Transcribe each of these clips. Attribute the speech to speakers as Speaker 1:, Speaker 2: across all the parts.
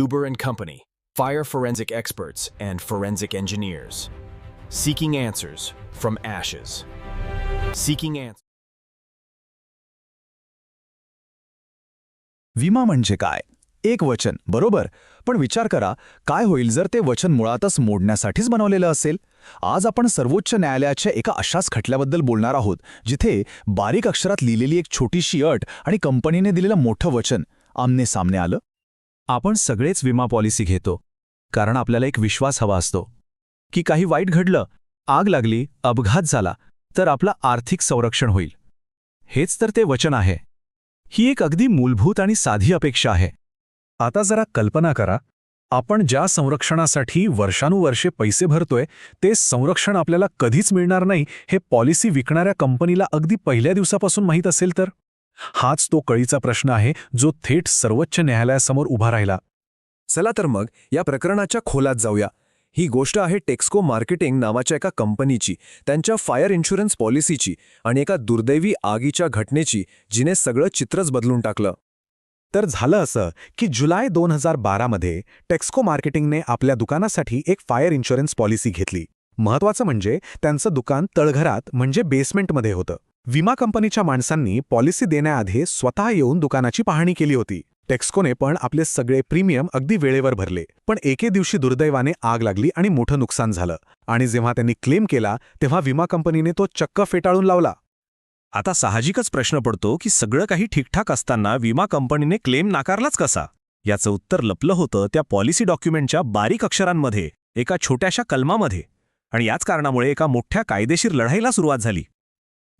Speaker 1: Zuber and Company, fire forensic experts and forensic engineers. Seeking answers from ashes. Seeking answers.
Speaker 2: विमा म्हणजे काय एक वचन बरोबर पण विचार करा काय होईल जर ते वचन मुळातच मोडण्यासाठीच बनवलेलं असेल आज आपण सर्वोच्च न्यायालयाच्या एका अशाच खटल्याबद्दल बोलणार आहोत जिथे बारीक अक्षरात लिहिलेली एक छोटीशी अट आणि कंपनीने दिलेलं मोठं वचन आमने सामने आलं आपण सगळेच विमा पॉलिसी घेतो कारण आपल्याला एक विश्वास हवा असतो. की काही वाईट घडलं आग लागली अपघात झाला तर आपलं आर्थिक संरक्षण होईल. हेच तर ते वचन आहे. ही एक अगदी मूलभूत आणि साधी अपेक्षा आहे.
Speaker 3: आता जरा कल्पना करा आपण ज्या संरक्षणासाठी वर्षानुवर्षे पैसे भरतोय ते संरक्षण आपल्याला कधीच मिळणार नाही हे पॉलिसी विकणाऱ्या कंपनीला अगदी पहिल्या दिवसापासून माहीत असेल तर? हाच तो कळीचा प्रश्न आहे जो थेट सर्वोच्च न्यायालयासमोर उभा राहिला.
Speaker 4: चला तर मग या प्रकरणाच्या खोलात जाऊया. ही गोष्ट आहे टेक्स्को मार्केटिंग नावाच्या एका कंपनीची त्यांच्या फायर इन्शुरन्स पॉलिसीची आणि एका दुर्दैवी आगीच्या घटनेची जिने सगळं चित्रच बदलून टाकलं.
Speaker 3: तर झालं असं की जुलै दोन हजार बारामध्ये टेक्स्को मार्केटिंगने आपल्या दुकानासाठी एक फायर इन्शुरन्स पॉलिसी घेतली. महत्वाचं म्हणजे त्यांचं दुकान तळघरात म्हणजे बेसमेंटमध्ये होतं. विमा कंपनीच्या माणसांनी पॉलिसी देण्याआधी स्वतः येऊन दुकानाची पाहणी केली होती. टेक्स्कोने पण आपले सगळे प्रीमियम अगदी वेळेवर भरले. पण एके दिवशी दुर्दैवाने आग लागली आणि मोठं नुकसान झालं. आणि जेव्हा त्यांनी क्लेम केला तेव्हा विमा कंपनीने तो चक्क फेटाळून लावला.
Speaker 5: आता साहजिकच प्रश्न पडतो की सगळं काही ठीकठाक असताना विमा कंपनीने क्लेम नाकारलाच कसा? याचं उत्तर लपलं होतं त्या पॉलिसी डॉक्युमेंटच्या बारीक अक्षरांमध्ये एका छोट्याशा कलमामध्ये. आणि याच कारणामुळे एका मोठ्या कायदेशीर लढाईला सुरुवात झाली.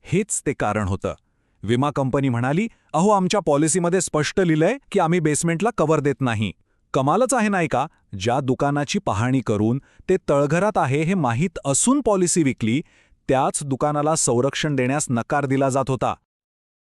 Speaker 3: हेच ते कारण होतं. विमा कंपनी म्हणाली अहो आमच्या पॉलिसीमध्ये स्पष्ट लिहिलंय की आम्ही बेसमेंटला कव्हर देत नाही. कमालच आहे नाही का? ज्या दुकानाची पाहणी करून ते तळघरात आहे हे माहीत असून पॉलिसी विकली त्याच दुकानाला संरक्षण देण्यास नकार दिला जात होता.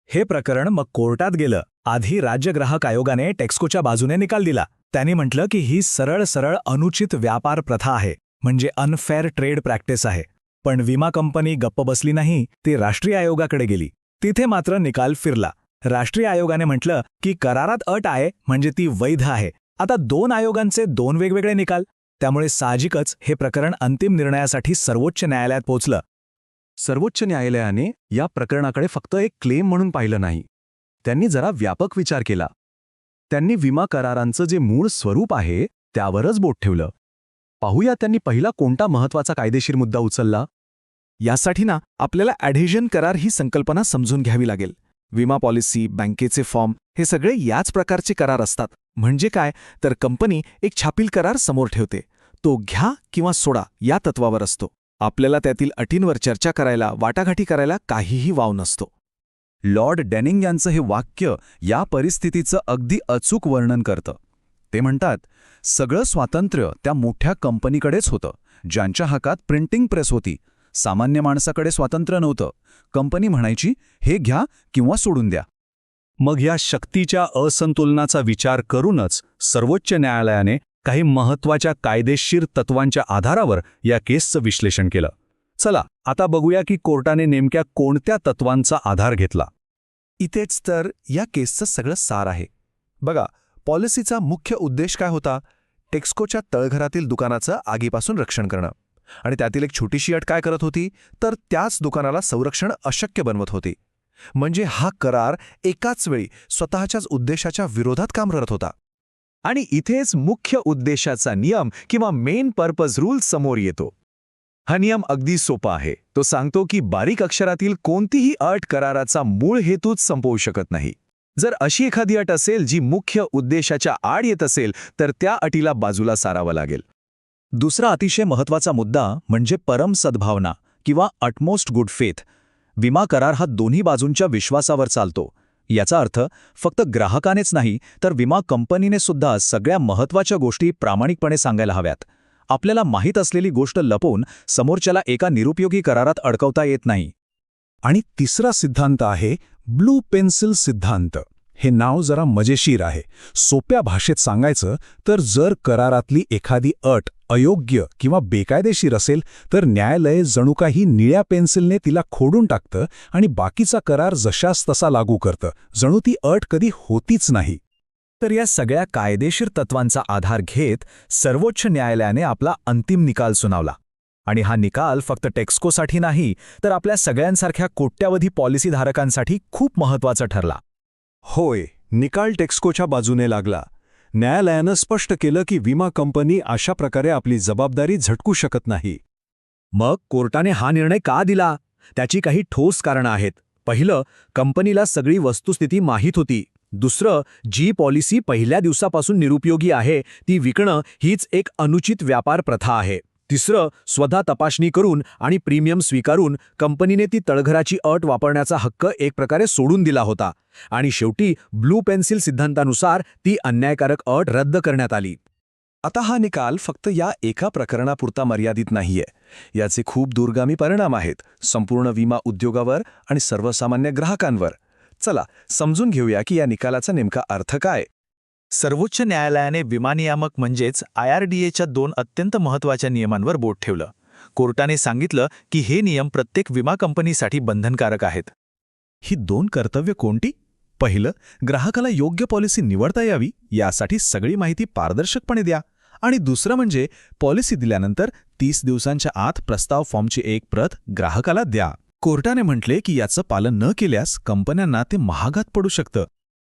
Speaker 2: हे प्रकरण मग कोर्टात गेलं. आधी राज्य ग्राहक आयोगाने टेक्स्कोच्या बाजूने निकाल दिला. त्यांनी म्हटलं की ही सरळ सरळ अनुचित व्यापार प्रथा आहे. म्हणजे अनफेअर ट्रेड प्रॅक्टिस आहे. पण विमा कंपनी गप्प बसली नाही ती राष्ट्रीय आयोगाकडे गेली. तिथे मात्र निकाल फिरला. राष्ट्रीय आयोगाने म्हटलं की करारात अट आहे म्हणजे ती वैध आहे. आता दोन आयोगांचे दोन वेगवेगळे निकाल. त्यामुळे साहजिकच हे प्रकरण अंतिम निर्णयासाठी सर्वोच्च न्यायालयात पोहोचलं.
Speaker 4: सर्वोच्च न्यायालयाने या प्रकरणाकडे फक्त एक क्लेम म्हणून पाहिलं नाही. त्यांनी जरा व्यापक विचार केला. त्यांनी विमा करारांचं जे मूळ स्वरूप आहे त्यावरच बोट ठेवलं. पाहूया त्यांनी पहिला कोणता महत्त्वाचा कायदेशीर मुद्दा उचलला?
Speaker 2: यासाठी ना आपल्याला ॲढेजन करार ही संकल्पना समजून घ्यावी लागेल. विमा पॉलिसी बँकेचे फॉर्म हे सगळे याच प्रकारचे करार असतात. म्हणजे काय? तर कंपनी एक छापील करार समोर ठेवते. तो घ्या किंवा सोडा या तत्वावर असतो. आपल्याला त्यातील अटींवर चर्चा करायला वाटाघाटी करायला काहीही वाव नसतो.
Speaker 4: लॉर्ड डेनिंग यांचं हे वाक्य या परिस्थितीचं अगदी अचूक वर्णन करतं. ते म्हणतात सगळं स्वातंत्र्य त्या मोठ्या कंपनीकडेच होतं ज्यांच्या हातात प्रिंटिंग प्रेस होती. सामान्य माणसाकडे स्वातंत्र्य नव्हतं. कंपनी म्हणायची हे घ्या किंवा सोडून द्या.
Speaker 3: मग या शक्तीच्या असंतुलनाचा विचार करूनच सर्वोच्च न्यायालयाने काही महत्त्वाच्या कायदेशीर तत्वांच्या आधारावर या केसचं विश्लेषण केलं. चला आता बघूया की कोर्टाने नेमक्या कोणत्या तत्वांचा आधार घेतला.
Speaker 4: इथेच तर या केसचं सगळं सार आहे. बघा पॉलिसीचा मुख्य उद्देश काय होता? टेक्स्कोच्या तळघरातील दुकानाचं आगीपासून रक्षण करणं. आणि त्यातील एक छोटीशी अट काय करत होती? तर त्याच दुकानाला संरक्षण अशक्य बनवत होती. म्हणजे हा करार एकाच वेळी स्वतःच्याच उद्देशाच्या विरोधात काम करत होता.
Speaker 2: आणि इथेच मुख्य उद्देशाचा नियम किंवा मेन पर्पज रूल समोर येतो. हा नियम अगदी सोपा आहे. तो सांगतो की बारीक अक्षरातील कोणतीही अट कराराचा मूळ हेतूच संपवू शकत नाही. जर अशी एखादी अट असेल जी मुख्य उद्देशाच्या आड येत असेल तर त्या अटीला बाजूला सारावं लागेल. दुसरा अतिशय महत्त्वाचा मुद्दा म्हणजे परम सद्भावना किंवा अटमोस्ट गुड फेथ विमा करार हा दोन्ही बाजूंच्या विश्वासावर चालतो. याचा अर्थ फक्त ग्राहकानेच नाही तर विमा कंपनीने सुद्धा सगळ्या महत्त्वाच्या गोष्टी प्रामाणिकपणे सांगायला हव्यात. आपल्याला माहीत असलेली गोष्ट लपवून समोरच्याला एका निरुपयोगी करारात अडकवता येत नाही.
Speaker 3: आणि तिसरा सिद्धांत आहे ब्लू पेन्सिल सिद्धांत. हे नाव जरा मजेशीर आहे. सोप्या भाषेत सांगायचं तर जर करारातली एखादी अट अयोग्य किंवा बेकायदेशीर असेल तर न्यायालय जणू काही निळ्या पेन्सिलने तिला खोडून टाकतं आणि बाकीचा करार जशास तसा लागू करतं. जणू ती अट कधी होतीच नाही.
Speaker 2: तर या सगळ्या कायदेशीर तत्वांचा आधार घेत सर्वोच्च न्यायालयाने आपला अंतिम निकाल सुनावला. आणि हा निकाल फक्त टेक्स्कोसाठी नाही तर आपल्या सगळ्यांसारख्या कोट्यावधी पॉलिसीधारकांसाठी खूप महत्त्वाचा ठरला.
Speaker 3: होय निकाल टेक्स्कोच्या बाजूने लागला. न्यायालयानं स्पष्ट केलं की विमा कंपनी अशा प्रकारे आपली जबाबदारी झटकू शकत नाही.
Speaker 2: मग कोर्टाने हा निर्णय का दिला? त्याची काही ठोस कारणं आहेत. पहिलं कंपनीला सगळी वस्तुस्थिती माहीत होती. दुसरं जी पॉलिसी पहिल्या दिवसापासून निरुपयोगी आहे ती विकणं हीच एक अनुचित व्यापार प्रथा आहे. तिसरं स्वतः तपासणी करून आणि प्रीमियम स्वीकारून कंपनीने ती तळघराची अट वापरण्याचा हक्क एक प्रकारे सोडून दिला होता आणि शेवटी ब्लू पेन्सिल सिद्धांतानुसार ती अन्यायकारक अट रद्द करण्यात आली.
Speaker 4: आता हा निकाल फक्त या एका प्रकरणापुरता मर्यादित नाहीये. याचे खूप दूरगामी परिणाम आहेत संपूर्ण विमा उद्योगावर आणि सर्वसामान्य ग्राहकांवर. चला समजून घेऊया की या निकालाचा नेमका अर्थ काय?
Speaker 6: सर्वोच्च न्यायालयाने विमानियामक म्हणजेच आय आर डी दोन अत्यंत महत्त्वाच्या नियमांवर बोट ठेवलं. कोर्टाने सांगितलं की हे नियम प्रत्येक विमा कंपनीसाठी बंधनकारक आहेत.
Speaker 3: ही दोन कर्तव्य कोणती? पहिलं ग्राहकाला योग्य पॉलिसी निवडता यावी यासाठी सगळी माहिती पारदर्शकपणे द्या. आणि दुसरं म्हणजे पॉलिसी दिल्यानंतर तीस दिवसांच्या आत प्रस्ताव फॉर्मची एक प्रत ग्राहकाला द्या. कोर्टाने म्हटले की याचं पालन न केल्यास कंपन्यांना ते महागात पडू शकतं.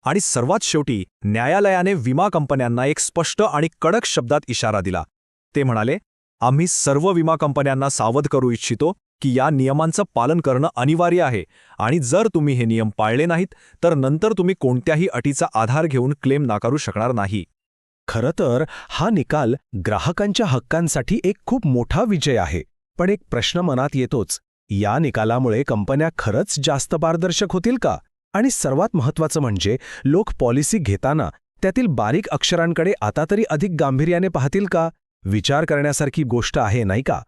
Speaker 2: आणि सर्वात शेवटी न्यायालयाने विमा कंपन्यांना एक स्पष्ट आणि कडक शब्दात इशारा दिला. ते म्हणाले आम्ही सर्व विमा कंपन्यांना सावध करू इच्छितो की या नियमांचं पालन करणं अनिवार्य आहे आणि जर तुम्ही हे नियम पाळले नाहीत तर नंतर तुम्ही कोणत्याही अटीचा आधार घेऊन क्लेम नाकारू शकणार नाही.
Speaker 3: खरं तर हा निकाल ग्राहकांच्या हक्कांसाठी एक खूप मोठा विजय आहे पण एक प्रश्न मनात येतोच. या निकालामुळे कंपन्या खरंच जास्त पारदर्शक होतील का? आणि सर्वात महत्त्वाचं म्हणजे लोक पॉलिसी घेताना त्यातील बारीक अक्षरांकडे आता तरी अधिक गांभीर्याने पाहतील का? विचार करण्यासारखी गोष्ट आहे नाही का?